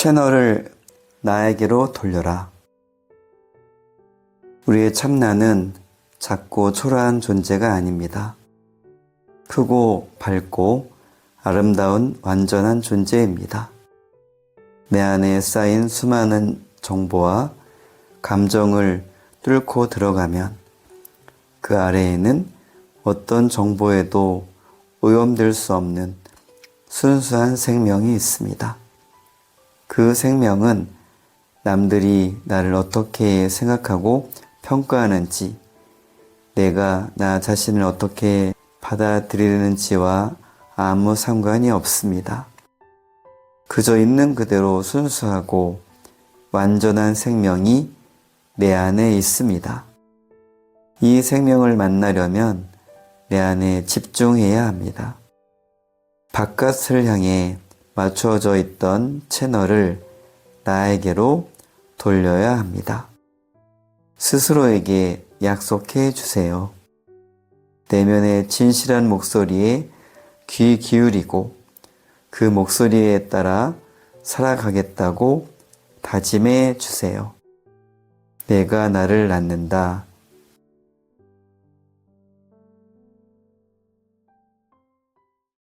채널을 나에게로 돌려라. 우리의 참나는 작고 초라한 존재가 아닙니다. 크고 밝고 아름다운 완전한 존재입니다. 내 안에 쌓인 수많은 정보와 감정을 뚫고 들어가면 그 아래에는 어떤 정보에도 오염될 수 없는 순수한 생명이 있습니다. 그 생명은 남들이 나를 어떻게 생각하고 평가하는지, 내가 나 자신을 어떻게 받아들이는지와 아무 상관이 없습니다. 그저 있는 그대로 순수하고 완전한 생명이 내 안에 있습니다. 이 생명을 만나려면 내 안에 집중해야 합니다. 바깥을 향해 맞추어져 있던 채널을 나에게로 돌려야 합니다. 스스로에게 약속해 주세요. 내면의 진실한 목소리에 귀 기울이고 그 목소리에 따라 살아가겠다고 다짐해 주세요. 내가 나를 낳는다.